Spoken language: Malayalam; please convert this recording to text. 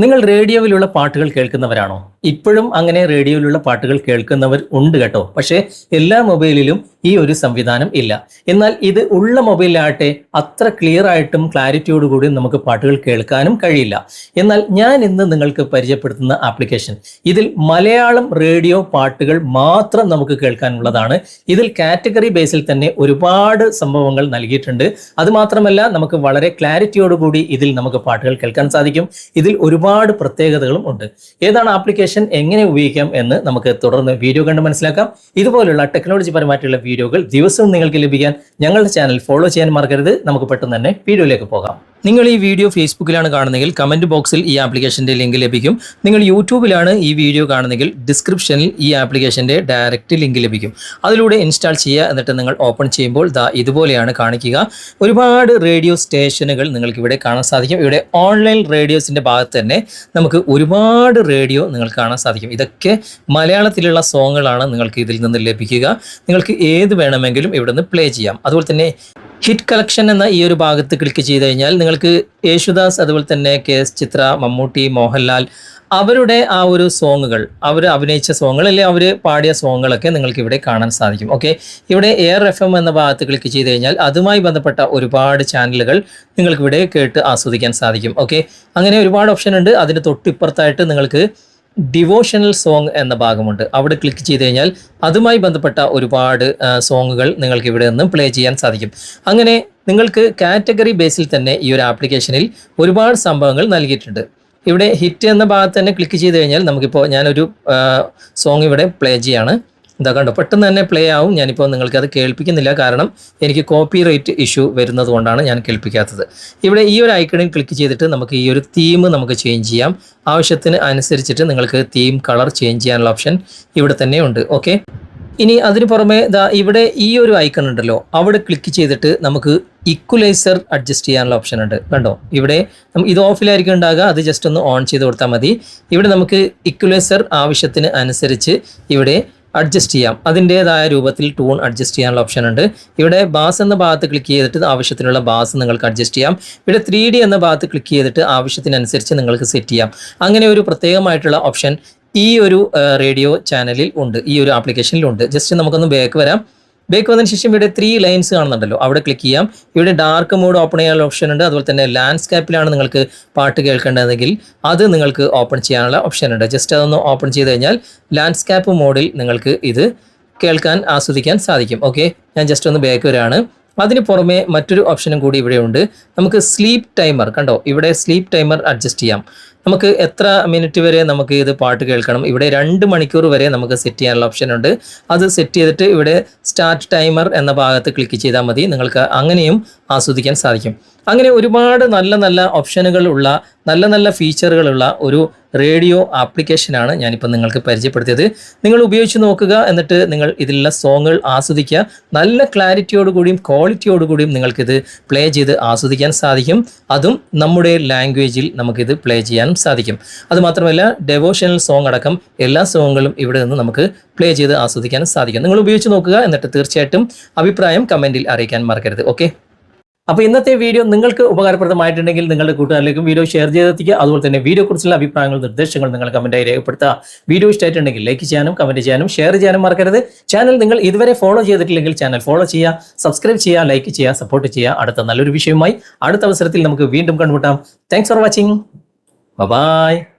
നിങ്ങൾ റേഡിയോയിലുള്ള പാട്ടുകൾ കേൾക്കുന്നവരാണോ? ഇപ്പോഴും അങ്ങനെ റേഡിയോയിലുള്ള പാട്ടുകൾ കേൾക്കുന്നവർ ഉണ്ട് കേട്ടോ. പക്ഷേ എല്ലാ മൊബൈലിലും ഈ ഒരു സംവിധാനം ഇല്ല. എന്നാൽ ഇത് ഉള്ള മൊബൈലിലാകട്ടെ അത്ര ക്ലിയർ ആയിട്ടും ക്ലാരിറ്റിയോടുകൂടി നമുക്ക് പാട്ടുകൾ കേൾക്കാനും കഴിയില്ല. എന്നാൽ ഞാൻ ഇന്ന് നിങ്ങൾക്ക് പരിചയപ്പെടുത്തുന്ന ആപ്ലിക്കേഷൻ ഇതിൽ മലയാളം റേഡിയോ പാട്ടുകൾ മാത്രം നമുക്ക് കേൾക്കാനുള്ളതാണ്. ഇതിൽ കാറ്റഗറി ബേസിൽ തന്നെ ഒരുപാട് സംഭവങ്ങൾ നൽകിയിട്ടുണ്ട്. അതുമാത്രമല്ല നമുക്ക് വളരെ ക്ലാരിറ്റിയോടുകൂടി ഇതിൽ നമുക്ക് പാട്ടുകൾ കേൾക്കാൻ സാധിക്കും. ഇതിൽ ഒരുപാട് പ്രത്യേകതകളും ഉണ്ട്. ഏതാണ് ആപ്ലിക്കേഷൻ എങ്ങനെ ഉപയോഗിക്കാം എന്ന് നമുക്ക് തുടർന്ന് വീഡിയോ കണ്ട് മനസ്സിലാക്കാം. ഇതുപോലുള്ള ടെക്നോളജി പരമായിട്ടുള്ള വീഡിയോകൾ ദിവസവും നിങ്ങൾക്ക് ലഭിക്കാൻ ഞങ്ങളുടെ ചാനൽ ഫോളോ ചെയ്യാൻ മറക്കരുത്. നമുക്ക് പെട്ടെന്ന് തന്നെ വീഡിയോയിലേക്ക് പോകാം. നിങ്ങൾ ഈ വീഡിയോ ഫേസ്ബുക്കിലാണ് കാണുന്നതെങ്കിൽ കമന്റ് ബോക്സിൽ ഈ ആപ്ലിക്കേഷന്റെ ലിങ്ക് ലഭിക്കും. നിങ്ങൾ യൂട്യൂബിലാണ് ഈ വീഡിയോ കാണുന്നതെങ്കിൽ ഡിസ്ക്രിപ്ഷനിൽ ഈ ആപ്ലിക്കേഷന്റെ ഡയറക്റ്റ് ലിങ്ക് ലഭിക്കും. അതിലൂടെ ഇൻസ്റ്റാൾ ചെയ്യുക എന്നിട്ട് നിങ്ങൾ ഓപ്പൺ ചെയ്യുമ്പോൾ ദാ ഇതുപോലെയാണ് കാണിക്കുക. ഒരുപാട് റേഡിയോ സ്റ്റേഷനുകൾ നിങ്ങൾക്ക് ഇവിടെ കാണാൻ സാധിക്കും. ഇവിടെ ഓൺലൈൻ റേഡിയോസിന്റെ ഭാഗത്ത് തന്നെ നമുക്ക് ഒരുപാട് റേഡിയോ നിങ്ങൾക്ക് കാണാൻ സാധിക്കും. ഇതൊക്കെ മലയാളത്തിലുള്ള സോങ്ങുകളാണ് നിങ്ങൾക്ക് ഇതിൽ നിന്ന് ലഭിക്കുക. നിങ്ങൾക്ക് ഏത് വേണമെങ്കിലും ഇവിടെ നിന്ന് പ്ലേ ചെയ്യാം. അതുപോലെ തന്നെ ഹിറ്റ് കളക്ഷൻ എന്ന ഈ ഒരു ഭാഗത്ത് ക്ലിക്ക് ചെയ്ത് കഴിഞ്ഞാൽ നിങ്ങൾക്ക് യേശുദാസ് അതുപോലെ തന്നെ കെ എസ് ചിത്ര മമ്മൂട്ടി മോഹൻലാൽ അവരുടെ ആ ഒരു സോങ്ങുകൾ അവർ അഭിനയിച്ച സോങ്ങുകൾ അല്ലെങ്കിൽ അവർ പാടിയ സോങ്ങുകളൊക്കെ നിങ്ങൾക്ക് ഇവിടെ കാണാൻ സാധിക്കും. ഓക്കെ ഇവിടെ എയർ എഫ് എം എന്ന ഭാഗത്ത് ക്ലിക്ക് ചെയ്ത് കഴിഞ്ഞാൽ അതുമായി ബന്ധപ്പെട്ട ഒരുപാട് ചാനലുകൾ നിങ്ങൾക്ക് ഇവിടെ കേട്ട് ആസ്വദിക്കാൻ സാധിക്കും. ഓക്കെ അങ്ങനെ ഒരുപാട് ഓപ്ഷൻ ഉണ്ട്. അതിന് തൊട്ടിപ്പുറത്തായിട്ട് നിങ്ങൾക്ക് ഡിവോഷണൽ സോങ് എന്ന ഭാഗമുണ്ട്. അവിടെ ക്ലിക്ക് ചെയ്ത് കഴിഞ്ഞാൽ അതുമായി ബന്ധപ്പെട്ട ഒരുപാട് സോങ്ങുകൾ നിങ്ങൾക്ക് ഇവിടെ നിന്ന് പ്ലേ ചെയ്യാൻ സാധിക്കും. അങ്ങനെ നിങ്ങൾക്ക് കാറ്റഗറി ബേസിൽ തന്നെ ഈ ഒരു ആപ്ലിക്കേഷനിൽ ഒരുപാട് സംഭവങ്ങൾ നൽകിയിട്ടുണ്ട്. ഇവിടെ ഹിറ്റ് എന്ന ഭാഗത്ത് തന്നെ ക്ലിക്ക് ചെയ്ത് കഴിഞ്ഞാൽ നമുക്കിപ്പോൾ ഞാനൊരു സോങ് ഇവിടെ പ്ലേ ചെയ്യാണ്. ഇതാ കണ്ടോ പെട്ടെന്ന് തന്നെ പ്ലേ ആവും. ഞാനിപ്പോൾ നിങ്ങൾക്ക് അത് കേൾപ്പിക്കുന്നില്ല. കാരണം എനിക്ക് കോപ്പി റൈറ്റ് ഇഷ്യൂ വരുന്നത് കൊണ്ടാണ് ഞാൻ കേൾപ്പിക്കാത്തത്. ഇവിടെ ഈ ഒരു ഐക്കണിൽ ക്ലിക്ക് ചെയ്തിട്ട് നമുക്ക് ഈ ഒരു തീം നമുക്ക് ചേഞ്ച് ചെയ്യാം. ആവശ്യത്തിന് അനുസരിച്ചിട്ട് നിങ്ങൾക്ക് തീം കളർ ചേഞ്ച് ചെയ്യാനുള്ള ഓപ്ഷൻ ഇവിടെ തന്നെ ഉണ്ട്. ഓക്കെ ഇനി അതിന് പുറമെ ദാ ഇവിടെ ഈ ഒരു ഐക്കൺ ഉണ്ടല്ലോ. അവിടെ ക്ലിക്ക് ചെയ്തിട്ട് നമുക്ക് ഇക്വലൈസർ അഡ്ജസ്റ്റ് ചെയ്യാനുള്ള ഓപ്ഷൻ ഉണ്ട്. കണ്ടോ? ഇവിടെ ഇത് ഓഫിലായിരിക്കും ഉണ്ടാകുക. അത് ജസ്റ്റ് ഒന്ന് ഓൺ ചെയ്ത് കൊടുത്താൽ മതി. ഇവിടെ നമുക്ക് ഇക്വലൈസർ ആവശ്യത്തിന് അനുസരിച്ച് ഇവിടെ അഡ്ജസ്റ്റ് ചെയ്യാം. അതിന്റെതായ രൂപത്തിൽ ടൂൺ അഡ്ജസ്റ്റ് ചെയ്യാനുള്ള ഓപ്ഷൻ ഉണ്ട്. ഇവിടെ ബാസ് എന്ന ഭാഗത്ത് ക്ലിക്ക് ചെയ്തിട്ട് ആവശ്യത്തിനുള്ള ബാസ് നിങ്ങൾക്ക് അഡ്ജസ്റ്റ് ചെയ്യാം. ഇവിടെ ത്രീ ഡി എന്ന ഭാഗത്ത് ക്ലിക്ക് ചെയ്തിട്ട് ആവശ്യത്തിനനുസരിച്ച് നിങ്ങൾക്ക് സെറ്റ് ചെയ്യാം. അങ്ങനെ ഒരു പ്രത്യേകമായിട്ടുള്ള ഓപ്ഷൻ ഈ ഒരു റേഡിയോ ചാനലിൽ ഉണ്ട്. ഈ ഒരു ആപ്ലിക്കേഷനിൽ ഉണ്ട്. ജസ്റ്റ് നമുക്കൊന്ന് ബാക്ക് വരാം. ബാക്ക് വന്നതിന് ശേഷം ഇവിടെ ത്രീ ലൈൻസ് കാണുന്നുണ്ടല്ലോ. അവിടെ ക്ലിക്ക് ചെയ്യാം. ഇവിടെ ഡാർക്ക് മോഡ് ഓപ്പൺ ചെയ്യാനുള്ള ഓപ്ഷൻ ഉണ്ട്. അതുപോലെ തന്നെ ലാൻഡ്സ്കേപ്പിലാണ് നിങ്ങൾക്ക് പാട്ട് കേൾക്കേണ്ടതെങ്കിൽ അത് നിങ്ങൾക്ക് ഓപ്പൺ ചെയ്യാനുള്ള ഓപ്ഷൻ ഉണ്ട്. ജസ്റ്റ് അതൊന്ന് ഓപ്പൺ ചെയ്ത് കഴിഞ്ഞാൽ ലാൻഡ്സ്കേപ്പ് മോഡിൽ നിങ്ങൾക്ക് ഇത് കേൾക്കാൻ ആസ്വദിക്കാൻ സാധിക്കും. ഓക്കെ ഞാൻ ജസ്റ്റ് ഒന്ന് ബാക്ക് വരാണ്. അതിന് പുറമെ മറ്റൊരു ഓപ്ഷനും കൂടി ഇവിടെ ഉണ്ട്. നമുക്ക് സ്ലീപ്പ് ടൈമർ കണ്ടോ? ഇവിടെ സ്ലീപ്പ് ടൈമർ അഡ്ജസ്റ്റ് ചെയ്യാം. നമുക്ക് എത്ര മിനിറ്റ് വരെ നമുക്ക് ഇത് പാട്ട് കേൾക്കണം? ഇവിടെ രണ്ട് മണിക്കൂർ വരെ നമുക്ക് സെറ്റ് ചെയ്യാനുള്ള ഓപ്ഷൻ ഉണ്ട്. അത് സെറ്റ് ചെയ്തിട്ട് ഇവിടെ സ്റ്റാർട്ട് ടൈമർ എന്ന ഭാഗത്ത് ക്ലിക്ക് ചെയ്താൽ മതി. നിങ്ങൾക്ക് അങ്ങനെയും ആസ്വദിക്കാൻ സാധിക്കും. അങ്ങനെ ഒരുപാട് നല്ല നല്ല ഓപ്ഷനുകൾ ഉള്ള നല്ല നല്ല ഫീച്ചറുകളുള്ള ഒരു റേഡിയോ ആപ്ലിക്കേഷനാണ് ഞാനിപ്പോൾ നിങ്ങൾക്ക് പരിചയപ്പെടുത്തിയത്. നിങ്ങൾ ഉപയോഗിച്ച് നോക്കുക എന്നിട്ട് നിങ്ങൾ ഇതിലുള്ള സോങ്ങുകൾ ആസ്വദിക്കുക. നല്ല ക്ലാരിറ്റിയോടുകൂടിയും ക്വാളിറ്റിയോടുകൂടിയും നിങ്ങൾക്കിത് പ്ലേ ചെയ്ത് ആസ്വദിക്കാൻ സാധിക്കും. അതും നമ്മുടെ ലാംഗ്വേജിൽ നമുക്കിത് പ്ലേ ചെയ്യാൻ സാധിക്കും. അതുമാത്രമല്ല ഡെവോഷണൽ സോങ് അടക്കം എല്ലാ സോങ്ങുകളും ഇവിടെ നിന്ന് നമുക്ക് പ്ലേ ചെയ്ത് ആസ്വദിക്കാനും സാധിക്കും. നിങ്ങൾ ഉപയോഗിച്ച് നോക്കുക എന്നിട്ട് തീർച്ചയായിട്ടും അഭിപ്രായം കമന്റിൽ അറിയിക്കാൻ മറക്കരുത്. ഓക്കെ അപ്പോൾ ഇന്നത്തെ വീഡിയോ നിങ്ങൾക്ക് ഉപകാരപ്രദമായിട്ടുണ്ടെങ്കിൽ നിങ്ങളുടെ കൂട്ടുകാരിലേക്കും വീഡിയോ ഷെയർ ചെയ്തെത്തിക്കുക. അതുപോലെ തന്നെ വീഡിയോ കുറിച്ചുള്ള അഭിപ്രായങ്ങൾ നിർദ്ദേശങ്ങൾ നിങ്ങൾ കമന്റായി രേഖപ്പെടുത്തുക. വീഡിയോ ഇഷ്ടമായിട്ടുണ്ടെങ്കിൽ ലൈക്ക് ചെയ്യാനും കമന്റ് ചെയ്യാനും ഷെയർ ചെയ്യാനും മറക്കരുത്. ചാനൽ നിങ്ങൾ ഇതുവരെ ഫോളോ ചെയ്തിട്ടില്ലെങ്കിൽ ചാനൽ ഫോളോ ചെയ്യുക. സബ്സ്ക്രൈബ് ചെയ്യുക ലൈക്ക് ചെയ്യുക സപ്പോർട്ട് ചെയ്യുക. അടുത്ത നല്ലൊരു വിഷയവുമായി അടുത്ത അവസരത്തിൽ നമുക്ക് വീണ്ടും കണ്ടുമുട്ടാം. Thanks for watching 拜拜。